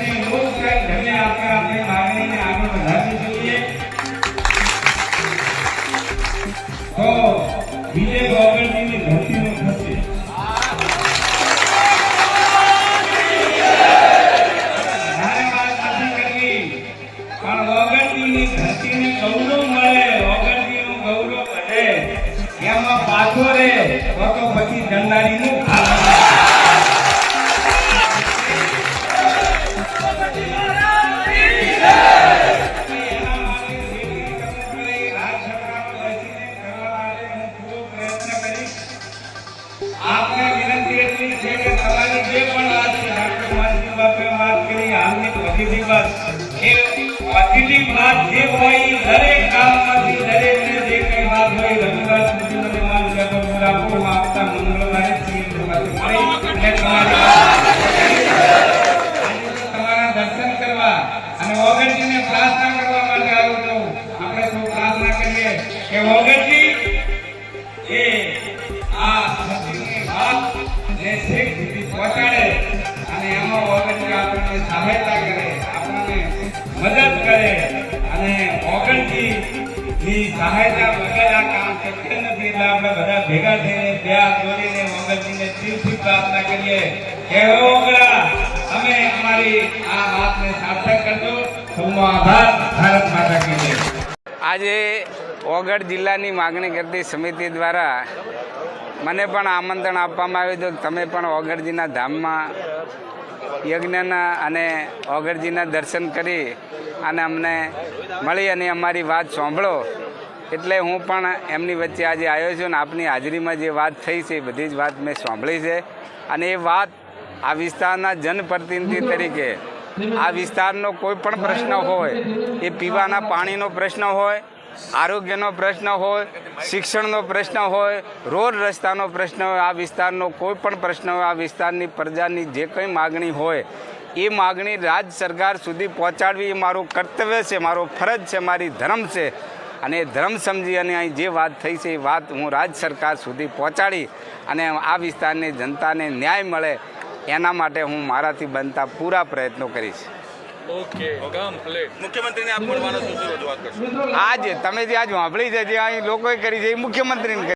અને લોકશાહી ઢબે આપણે આપણી માગણીને આગળ વધારવી જોઈએ. તો વિજય પાછો રે, તો પછી દંડાની નું આપને વિનંતી એટલી છે કે તમારી જે પણ વાત છે ડોક્ટર માનસિંહ બાપે વાત કરી, આમની પોઝિટિવ વાત. એ પોઝિટિવ વાત જે હોય દરેક ગામમાંથી દરેકને જે કંઈ વાત હોય રવિવાર સુધી મને મારું જગત રાખો આપતા મંગળવારે છીએ. અને તમારા દર્શન કરવા અને ઓગણજીને પ્રાર્થના કરવા માટે આવ્યો છું આપણે સૌ પ્રાર્થના કરીએ કે ઓગણજી ને છેક સુધી પહોંચાડે અને એમાં ઓગણજી આપણને સહાયતા કરે, આપણને મદદ કરે અને ઓગણજી ની સહાયતા વગર આ કામ શક્ય નથી. એટલે આપણે બધા ભેગા થઈને ત્યાં દોરીને ઓગણજીને દિલથી પ્રાર્થના કરીએ. કે હે ઓગણા અમે અમારી આ વાતને સાર્થક કરજો. સૌનો આભાર ભારત માતા કી આજે ઓગળ જિલ્લાની માગણી કરતી સમિતિ દ્વારા મને પણ આમંત્રણ આપવામાં આવ્યું હતું. તમે પણ ઓગરજીના ધામમાં યજ્ઞના અને ઓગરજીના દર્શન કરી અને અમને મળી અને અમારી વાત સાંભળો. એટલે હું પણ એમની વચ્ચે આજે આવ્યો છું અને આપની હાજરીમાં જે વાત થઈ છે એ બધી જ વાત મેં સાંભળી છે. અને એ વાત આ વિસ્તારના જનપ્રતિનિધિ તરીકે, આ વિસ્તારનો કોઈ પણ પ્રશ્ન હોય, એ પીવાના પાણીનો પ્રશ્ન હોય આરોગ્યનો પ્રશ્ન હોય, શિક્ષણનો પ્રશ્ન હોય, રોડ રસ્તાનો પ્રશ્ન હોય, આ વિસ્તારનો કોઈ પણ પ્રશ્ન હોય, આ વિસ્તારની પ્રજાની જે કંઈ માગણી હોય, એ માગણી રાજ્ય સરકાર સુધી પહોંચાડવી એ મારું કર્તવ્ય છે, મારો ફરજ છે, મારી ધર્મ છે. અને ધર્મ સમજી અને અહીં જે વાત થઈ છે, એ વાત હું રાજ્ય સરકાર સુધી પહોંચાડી અને આ વિસ્તારની જનતાને ન્યાય મળે, એના માટે હું મારાથી બનતા પૂરા પ્રયત્નો કરીશ. ઓકે કમ્પ્લીટ મુખ્યમંત્રીને આપ મળવાનો શું રજૂઆત કરશો? આજે તમે જે આજ વાંભળી છે જે અહીં લોકોએ કરી છે એ મુખ્યમંત્રીને કરી.